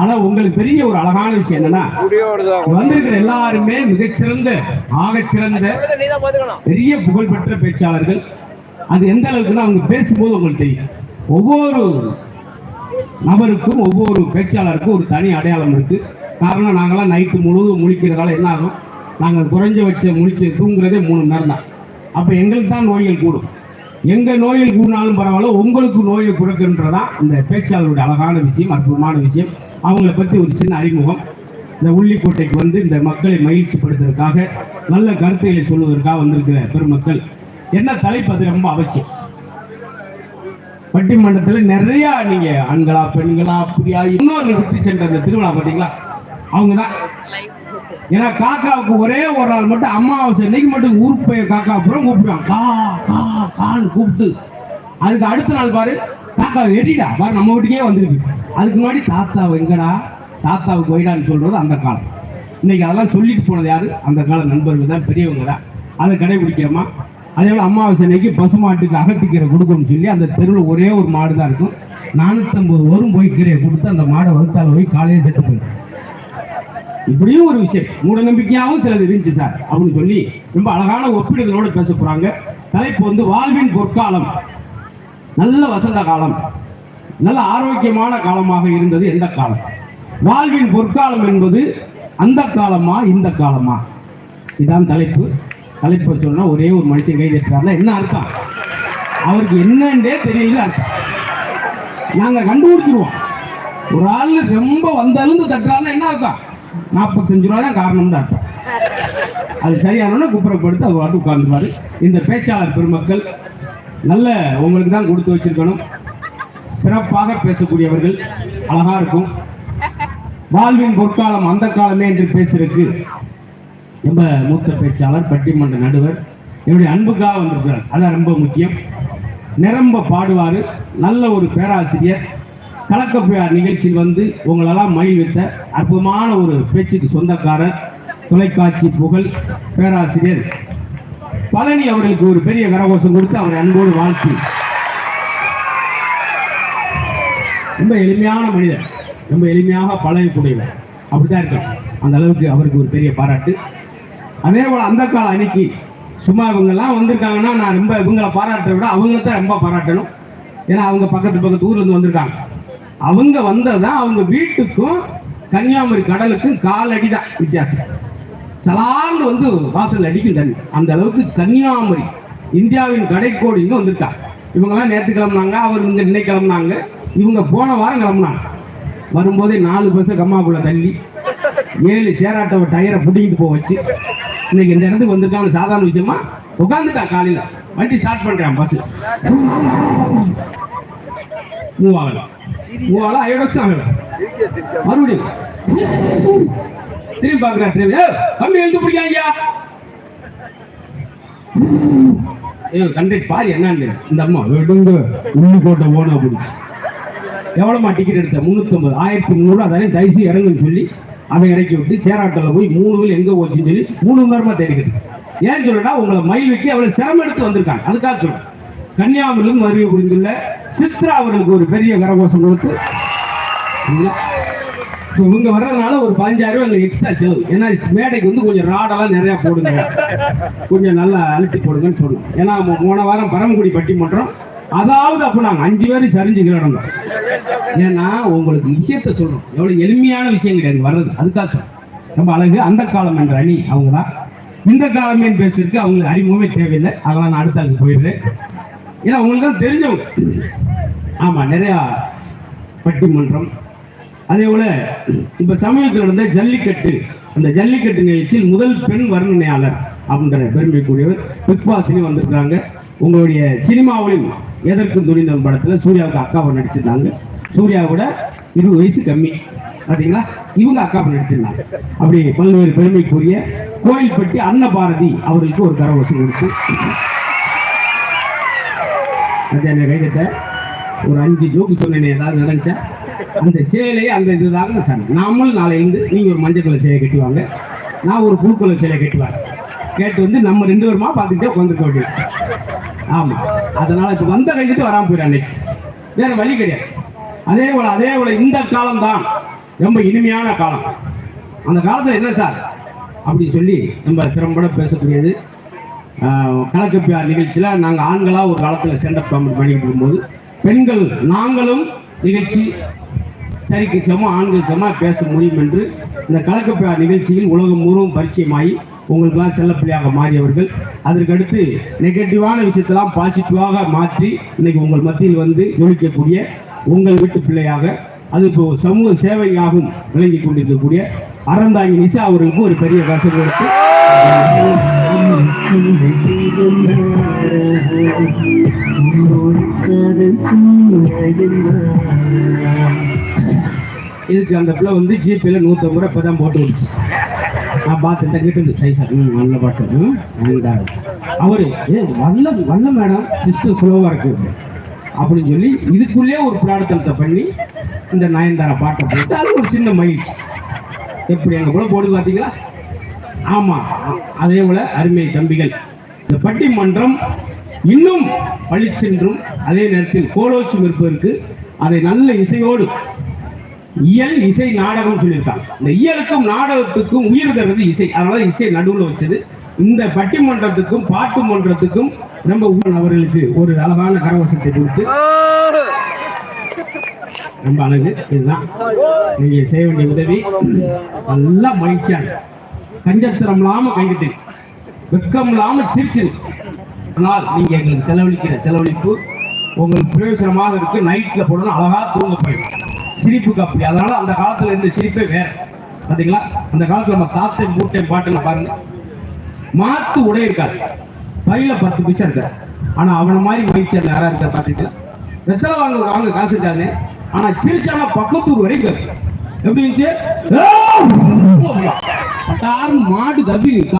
ஆனா உங்களுக்கு பெரிய ஒரு அழகான விஷயம் என்னன்னா வந்திருக்கிற எல்லாருமே மிகச்சிறந்த ஆகச்சிறந்த பெரிய புகழ்பெற்ற பேச்சாளர்கள். அது எந்த அளவுக்குன்னா அவங்க பேசும்போது உங்களுக்கு தெரியும். ஒவ்வொரு நபருக்கும் ஒவ்வொரு பேச்சாளருக்கும் ஒரு தனி அடையாளம் இருக்கு. காரணம் நாங்களாம் நைட்டு முழுவதும் முழிக்கிறதால என்ன ஆகும்? நாங்கள் குறைஞ்சபட்ச முழிச்சு தூங்குறதே மூணு நேரம் தான் அப்போ எங்களுக்கு தான் நோய்கள் கூடும். எங்க நோய்கள் கூடினாலும் பரவாயில்ல உங்களுக்கு நோயை குறைக்கின்றதான் இந்த பேச்சாளருடைய அழகான விஷயம் அற்புதமான விஷயம். அவங்கள பற்றி ஒரு சின்ன அறிமுகம். இந்த உள்ளிக்கோட்டைக்கு வந்து இந்த மக்களை மகிழ்ச்சிப்படுத்துவதற்காக நல்ல கருத்துக்களை சொல்வதற்காக வந்திருக்கிற பெருமக்கள். என்ன தலைப்பு அது ரொம்ப அவசியம். பட்டிமன்றத்தில் நிறைய நீங்க ஆண்களா பெண்களா அப்படியா இன்னொரு விட்டு சென்ற அந்த திருவிழா பார்த்தீங்களா? அவங்க தான் ஏன்னா காக்காவுக்கு ஒரே ஒரு நாள் மட்டும் அம்மாவாசை இன்னைக்கு மட்டும் ஊருக்கு போய் காக்கா அப்புறம் கூப்பிடுவான் கா கா கான்னு கூப்பிட்டு. அதுக்கு அடுத்த நாள் பாரு தாத்தா வெடிடா வா நம்ம வீட்டுக்கே வந்துருக்கு அதுக்கு முன்னாடி தாத்தா எங்கடா? தாத்தாவுக்கு போயிடான்னு சொல்றது அந்த காலம். இன்னைக்கு அதெல்லாம் சொல்லிட்டு போனது யாரு? அந்த கால நண்பர்கள் தான் பெரியவங்க தான். அதை கடைபிடிக்கிறோமா? அதே போல அமாவாசை அன்னைக்கு பசுமாட்டுக்கு அகத்திக்கீரை கொடுக்கணும்னு சொல்லி அந்த தெருவில் ஒரே ஒரு மாடு தான் இருக்கும். நானூற்றம்பது வரும் போய் கீரையை கொடுத்து அந்த மாடை வகுத்தால போய் காலையே செட்டு போயிடும். இப்படியும் ஒரு விஷயம். மூட நம்பிக்கையாகவும் சிலது இருந்துச்சு சார். அப்படின்னு சொல்லி ரொம்ப அழகான ஒப்பிடுதலோடு பேச போறாங்க. தலைப்பு வந்து வாழ்வின் பொற்காலம். நல்ல வசந்த காலம். நல்ல ஆரோக்கியமான காலமாக இருந்தது எந்த காலம்? வாழ்வின் பொற்காலம் என்பது அந்த காலமா இந்த காலமா? இதான் தலைப்பு. தலைப்பை சொன்னா ஒரே ஒரு மனுஷன் கை தட்டுறாருன்னா என்ன அர்த்தம்? அவருக்கு என்னன்றே தெரியல அர்த்தம். நாங்க கண்டுபிடிச்சிருவோம். ஒரு ஆள் ரொம்ப வந்தழுந்து தட்டுறாருல என்ன அர்த்தம்? நாற்பத்தஞ்சு ரூபா தான் காரணம் அர்த்தம். அது சரியானோன்னு குப்புறப்படுத்து அவர் வாட்டு உட்கார்ந்துருவாரு இந்த பேச்சாளர் பெருமக்கள் நல்ல உங்களுக்கு தான் கொடுத்து வச்சிருக்கணும். சிறப்பாக பேசக்கூடியவர்கள் அழகா இருக்கும். வாழ்வின் பொற்காலம் அந்த காலமே என்று பேசுறதுக்கு ரொம்ப மூத்த பேச்சாளர் பட்டிமன்ற நடுவர் என்னுடைய அன்புக்காக வந்திருக்கிறார். அதான் ரொம்ப முக்கியம். நிரம்ப பாடுவார். நல்ல ஒரு பேராசிரியர். கலக்கப்புயார் நிகழ்ச்சியில் வந்து உங்களெல்லாம் மகிழ்வித்த அற்புதமான ஒரு பேச்சுக்கு சொந்தக்காரர் தொலைக்காட்சி புகழ் பேராசிரியர் பழனி அவர்களுக்கு ஒரு பெரிய கரகோஷம் கொடுத்து அவரை அன்போடு வாழ்த்து. ரொம்ப எளிமையான மனிதர். ரொம்ப எளிமையாக பழகக்கூடியவர். அப்படிதான் இருக்கார். அந்த அளவுக்கு அவருக்கு ஒரு பெரிய பாராட்டு. அதே போல் அந்த கால அன்னைக்கு சும்மா இவங்கெல்லாம் வந்திருக்காங்கன்னா நான் ரொம்ப இவங்களை பாராட்டுறதை விட அவங்கள தான் ரொம்ப பாராட்டணும். ஏன்னா அவங்க பக்கத்து பக்கத்து ஊர்லேருந்து வந்திருக்காங்க. அவங்க வந்ததான் அவங்க வீட்டுக்கும் கன்னியாகுமரி கடலுக்கும் காலடி தான் வித்தியாசம். சலான்னு வந்து வாசல் அடிக்கும் தண்ணி. அந்த அளவுக்கு கன்னியாகுமரி இந்தியாவின் கடைக்கோடின்னு வந்திருக்காங்க இவங்கெல்லாம் நேற்று கிளம்புனாங்க அவர் வந்து இன்னைக்கு கிளம்புனாங்க. இவங்க போன வாரம் கிளம்புனாங்க. வரும்போதே நாலு பஸ் கம்மாக்குள்ள தள்ளி ஏழு சேராட்டவ டயரை பிடிக்கிட்டு போக வச்சு இன்னைக்கு இந்த இடத்துக்கு வந்திருக்காங்க. சாதாரண விஷயமா உட்காந்துட்டான் காலையில். வண்டி ஸ்டார்ட் பண்ணுறான் பஸ் மூவ் ஆகலாம் மூவ் ஆகலாம் ஐயோடக்ஸ் ஆகலாம் மறுபடியும். திரும்பி பாக்குறான் டிரைவர் எழுந்து பிடிக்காங்கயா ஐயோ கண்டக்ட் பாரு என்னன்னு. இந்த அம்மா எடுங்க. போட்ட ஓன பிடிச்சி. எவ்வளோமா டிக்கெட் எடுத்த? முந்நூற்றம்பது ஆயிரத்தி முந்நூறு அதானே? தயவுசு இறங்குன்னு சொல்லி அவன் இறக்கி விட்டு சேராட்டில் போய் மூணு பேர் எங்கே போச்சுன்னு சொல்லி மூணு மணி நேரமாக தேடிக்கிட்டு ஏன்னு சொல்லட்டா உங்களை மயில் வைக்க அவ்வளோ சிரமம் எடுத்து வந்திருக்காங்க. அதுக்காக சொல்றேன். கன்னியாகுமரியிலிருந்து வருகை புரிந்துள்ள சித்ரா அவர்களுக்கு ஒரு பெரிய கரகோஷம் கொடுத்து இவங்க வர்றதுனால ஒரு பதினஞ்சாயிரம் ரூபாய் எங்களுக்கு எக்ஸ்ட்ரா செலவு. ஏன்னா மேடைக்கு வந்து கொஞ்சம் ராடெல்லாம் நிறையா போடுங்க. கொஞ்சம் நல்லா அழுத்தி போடுங்கன்னு சொன்னோம் ஏன்னா போன வாரம் பரமக்குடி பட்டிமன்றம் அதாவது அப்போ நாங்கள் அஞ்சு பேரும் சரிஞ்சுக்கிறோம் ஏன்னா உங்களுக்கு விஷயத்த சொல்கிறோம் எவ்வளோ எளிமையான விஷயம் கிடையாது வர்றது. அதுக்காக சொல்றோம். ரொம்ப அழகு. அந்த காலம் என்ற அணி அவங்க தான். இந்த காலமே பேசுறதுக்கு அவங்களுக்கு அறிமுகமே தேவையில்லை. அதெல்லாம் நான் அடுத்த அதுக்கு போயிடுறேன். ஏன்னா உங்களுக்கு தான் தெரிஞ்சவங்க. ஆமாம் நிறையா பட்டிமன்றம் அதே போல இப்ப சமீபத்தில் நடந்த ஜல்லிக்கட்டு அந்த ஜல்லிக்கட்டு நிகழ்ச்சியில் முதல் பெண் வர்ணனையாளர் அப்படின்ற பெருமைக்குரியவர் பாஸ்லேயும் வந்திருக்காங்க உங்களுடைய சினிமாவிலும் எதற்கும் துணிந்தவன் படத்துல சூர்யாவுக்கு அக்காவை நடிச்சிருந்தாங்க. சூர்யாவோட இருபது வயசு கம்மி. பாத்தீங்களா? இவங்க அக்காவை நடிச்சிருந்தாங்க. அப்படி பல்வேறு பெருமைக்குரிய கோயில்பட்டி அன்னபாரதி அவர்களுக்கு ஒரு கரவசம் கொடுத்து மத்தியான கைதட்ட ஒரு அஞ்சு ஜோக்கு சொன்னேன் ஏதாவது நடந்துச்சா? அந்த சேலை அந்த இதுதாங்க சொன்னேன் நாமளும் நாளையிலிருந்து நீங்கள் ஒரு மஞ்சள் கலர் சேலை கட்டுவாங்க. நான் ஒரு பூ கலர் சேலை கட்டுவாங்க கேட்டு வந்து நம்ம ரெண்டு பேருமா பார்த்துக்கிட்டே உட்காந்துக்க வேண்டியது. ஆமாம் அதனால் இப்போ வந்த கைதுட்டு வராமல் போயிடும் அன்னைக்கு. வேறு வழி கிடையாது. அதே போல் அதே போல் இந்த காலம் தான் ரொம்ப இனிமையான காலம். அந்த காலத்தில் என்ன சார்? அப்படின்னு சொல்லி நம்ம திறம்பட பேசக்கூடியது கலக்கப்பியார் நிகழ்ச்சியில் நாங்கள் ஆண்களாக ஒரு காலத்தில் ஸ்டாண்டப் காமெடி பண்ணிட்டு இருக்கும்போது பெண்கள் நாங்களும் நிகழ்ச்சி. சரிக்கு சமம் ஆண்கள் சமமாக பேச முடியும் என்று இந்த கலக்கப்பா நிகழ்ச்சியில் உலகம் முழுவதும் பரிச்சயமாகி உங்களுக்கெல்லாம் செல்லப்பிள்ளையாக மாறியவர்கள். அதற்கடுத்து நெகட்டிவான விஷயத்தெல்லாம் பாசிட்டிவாக மாற்றி இன்னைக்கு உங்கள் மத்தியில் வந்து ஜொலிக்கக்கூடிய உங்கள் வீட்டு பிள்ளையாக அது இப்போ சமூக சேவையாகவும் விளங்கி கொண்டிருக்கக்கூடிய அறந்தாங்கி நிசா அவர்களுக்கு ஒரு பெரிய கசம் கொடுத்து. இதுக்கு அந்த பிள்ளை வந்து ஜிபேல நூற்றம்பது ரூபா இப்போ தான் போட்டு விடுச்சு நான் பார்த்துட்டேன் கிட்ட இருந்து சைஸ் ம் நல்ல பாட்டு. ம் அவரு ஏ வல்ல வல்ல மேடம் சிஸ்டம் ஸ்லோவாக இருக்கு. அப்படின்னு சொல்லி இதுக்குள்ளேயே ஒரு பிரார்த்தனத்தை பண்ணி இந்த நயன்தாரா பாட்டை போட்டு அது ஒரு சின்ன மகிழ்ச்சி. எப்படி அங்கே கூட போடு பார்த்தீங்களா ஆமாம் அதே போல் அருமை தம்பிகள். இந்த பட்டிமன்றம் இன்னும் பளிச்சென்றும் அதே நேரத்தில் கோலோச்சும் இருப்பதற்கு அதை நல்ல இசையோடு இயல் இசை நாடகம் சொல்லியிருக்காங்க. இந்த இயலுக்கும் நாடகத்துக்கும் உயிர் தருவது இசை. அதனால இசை நடுவுல வச்சது. இந்த பட்டிமன்றத்துக்கும் பாட்டு மன்றத்துக்கும் நம்ம அவர்களுக்கு ஒரு அழகான கரவசத்தை கொடுத்து ரொம்ப அழகு. இதுதான். நீங்க செய்ய வேண்டிய உதவி. நல்லா மகிழ்ச்சியாக கஞ்சத்திரம் இல்லாம கைகட்டி வெக்கம் இல்லாம சிரிச்சு ஆனால் நீங்க எங்களுக்கு செலவழிக்கிற செலவழிப்பு உங்களுக்கு பிரயோஜனமாக இருக்கு. நைட்ல போடணும் அழகா தூங்க போயிடும் சிரிப்புக்கு அப்படி. அதனால அந்த காலத்துல இருந்த சிரிப்பே வேற. பார்த்தீங்களா அந்த காலத்துல நம்ம தாத்தை மூட்டை பாட்டுங்க பாருங்க. மாத்து உடை இருக்காது. பையில பத்து பைசா இருக்காது. ஆனா அவனை மாதிரி மகிழ்ச்சி அந்த யாரா இருக்கா பார்த்துக்கலாம் வெத்தலை வாங்க வாங்க காசு இருக்காது. ஆனா சிரிச்சாங்க பக்கத்தூர் வரைக்கும் எப்படி இருந்துச்சு? மாடு தப்பி